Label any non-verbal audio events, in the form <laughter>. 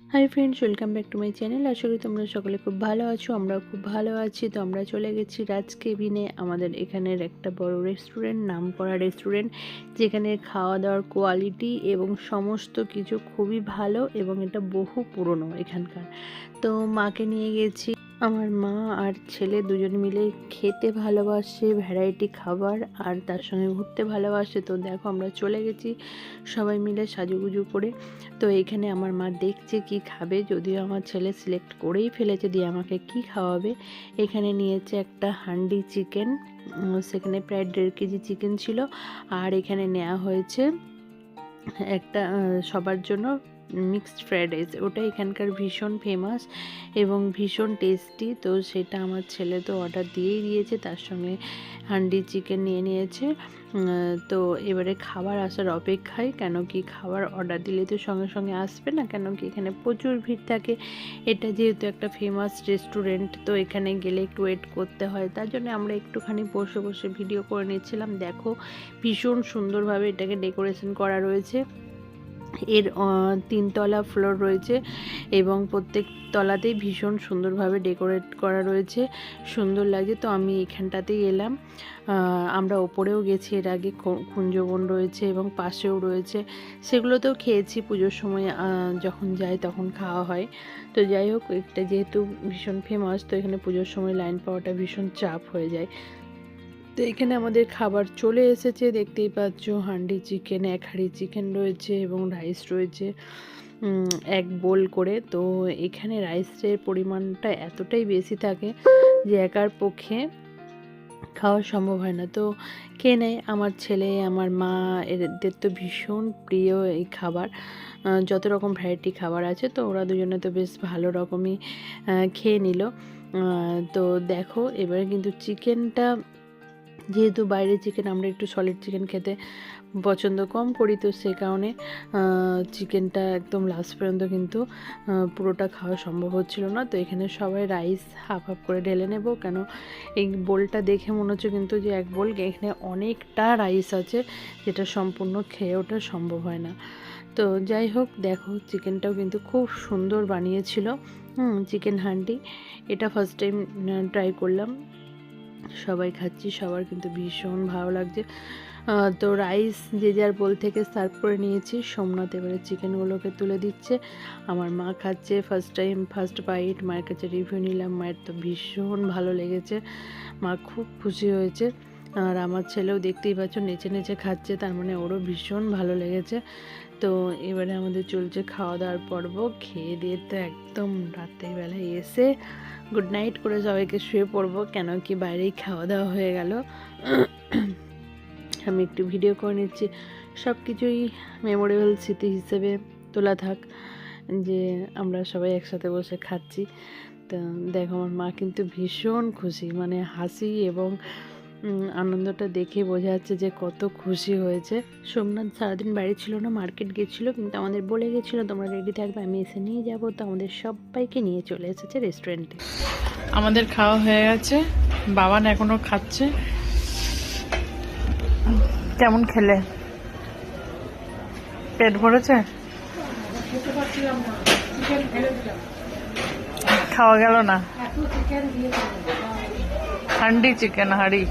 Hi friends welcome back to my channel আশা করি তোমরা সকলে খুব ভালো আছো, আমরাও খুব ভালো আছি। তো আমরা চলে গেছি রাজ কেবিনে আমাদের এখানের একটা বড় রেস্টুরেন্ট নাম করা রেস্টুরেন্ট যেখানে খাওয়া দাওয়ার কোয়ালিটি এবং সমস্ত কিছু খুবই ভালো এবং এটা বহু পুরনো এখানকার। তো মাকে নিয়ে গেছি। আমার মা আর ছেলে দুজন মিলে খেতে ভালোবাসে ভ্যারাইটি খাবার আর তার সঙ্গে ঘুরতে ভালোবাসে। তো দেখো আমরা চলে গেছি সবাই মিলে সাজুগুজু করে। তো এখানে আমার মা দেখছে কি খাবে, যদিও আমার ছেলে সিলেক্ট করেই ফেলেছে দিয়ে আমাকে কি খাওয়াবে। এখানে নিয়েছে একটা হান্ডি চিকেন সেখানে প্রায় দেড় কেজি চিকেন ছিল। আর এখানে নেওয়া হয়েছে একটা সবার জন্য মিক্সড ফ্রাইড রাইস, ওটা এখানকার ভীষণ ফেমাস এবং ভীষণ টেস্টি তো সেটা আমার ছেলে তো অর্ডার দিয়েই দিয়েছে, তার সঙ্গে হান্ডি চিকেন নিয়ে নিয়েছে। তো এবারে খাবার আসার অপেক্ষায়, কেন কি খাবার অর্ডার দিলে তো সঙ্গে সঙ্গে আসবে না, কেন কি এখানে প্রচুর ভিড় থাকে। এটা যেহেতু একটা ফেমাস রেস্টুরেন্ট তো এখানে গেলে একটু ওয়েট করতে হয়, তার জন্য আমরা একটুখানি বসে বসে ভিডিও করে নিচ্ছিলাম। দেখো, ভীষণ সুন্দরভাবে এটাকে ডেকোরেশন করা রয়েছে। এর তিনতলা ফ্লোর রয়েছে এবং প্রত্যেক তলাতেই ভীষণ সুন্দরভাবে ডেকোরেট করা রয়েছে। সুন্দর লাগে তো আমি এখানটাতেই এলাম। আমরা ওপরেও গেছি, এর আগে কুঞ্জবন রয়েছে এবং পাশেও রয়েছে। সেগুলোতেও খেয়েছি পুজোর সময় যখন যাই তখন খাওয়া হয়। তো যাই হোক এটা যেহেতু ভীষণ ফেমাস তো এখানে পুজোর সময় লাইন পাওয়াটা ভীষণ চাপ হয়ে যায়। তো এখানে আমাদের খাবার চলে এসেছে, দেখতেই পাচ্ছ হান্ডি চিকেন, এক হাঁড়ি চিকেন রয়েছে এবং রাইস রয়েছে এক বোল করে। তো এখানে রাইসের পরিমাণটা এতটাই বেশি থাকে যে একার পক্ষে খাওয়া সম্ভব হয় না। তো কে নেয় আমার ছেলে, আমার মা, এদের তো ভীষণ প্রিয় এই খাবার। যত রকম ভ্যারাইটি খাবার আছে, তো ওরা দুজনে তো বেশ ভালো রকমই খেয়ে নিল। তো দেখো এবারে কিন্তু চিকেনটা যেহেতু বাইরে চিকেন আমরা একটু সলিড চিকেন খেতে পছন্দ কম করি, তো সে কারণে চিকেনটা একদম লাস্ট পর্যন্ত কিন্তু পুরোটা খাওয়া সম্ভব হচ্ছিল না। তো এখানে সবাই রাইস হাফ হাফ করে ঢেলে নেব। কেন, এই বোলটা দেখে মনে হচ্ছে কিন্তু যে এক বোল, এখানে অনেকটা রাইস আছে যেটা সম্পূর্ণ খেয়ে ওঠা সম্ভব হয় না। তো যাই হোক, দেখো চিকেনটাও কিন্তু খুব সুন্দর বানিয়েছিল। হুম চিকেন হান্ডি। এটা ফার্স্ট টাইম ট্রাই করলাম। সবাই খাচ্ছি, সবার কিন্তু ভীষণ ভালো লাগছে। তো রাইস, যে যার বোল থেকে সার্ভ করে নিয়েছি, সোমনাথ এবারে চিকেনগুলোকে তুলে দিচ্ছে। আমার মা খাচ্ছে ফার্স্ট টাইম ফার্স্ট বাইট মায়ের কাছে রিভিউ নিলাম, মায়ের তো ভীষণ ভালো লেগেছে। মা খুব খুশি হয়েছে। আর আমার ছেলেও দেখতেই পাচ্ছ নেচে নেচে খাচ্ছে, তার মানে ওরও ভীষণ ভালো লেগেছে। তো এবারে আমাদের চলছে খাওয়া দাওয়ার পর্ব, খেয়ে দিয়ে তো একদম রাত্রেবেলায় এসে গুড নাইট করে সবাইকে শুয়ে পড়ব, কেন কি বাইরেই খাওয়া দাওয়া হয়ে গেল। <clears throat> আমি একটু ভিডিও করে নিচ্ছি। সব কিছুই মেমোরেবল স্মৃতি হিসেবে তোলা থাক, যে আমরা সবাই একসাথে বসে খাচ্ছি। তো দেখো, আমার মা কিন্তু ভীষণ খুশি মানে হাসি এবং আনন্দটা দেখে বোঝা যাচ্ছে যে কত খুশি হয়েছে। সোমনাথ সারাদিন বাড়ি ছিল না, মার্কেট গেছিল, কিন্তু আমাদের বলে গেছিল, তোমরা রেডি থাকবে, আমি এসে নিয়ে যাব। তো আমাদের সবাইকে নিয়ে চলে এসেছে রেস্টুরেন্টে আমাদের খাওয়া হয়ে গেছে বাবান এখনও খাচ্ছে। কেমন খেলে? পেট ভরেছে? খাওয়া গেল না। হান্ডি চিকেন হাড়ি।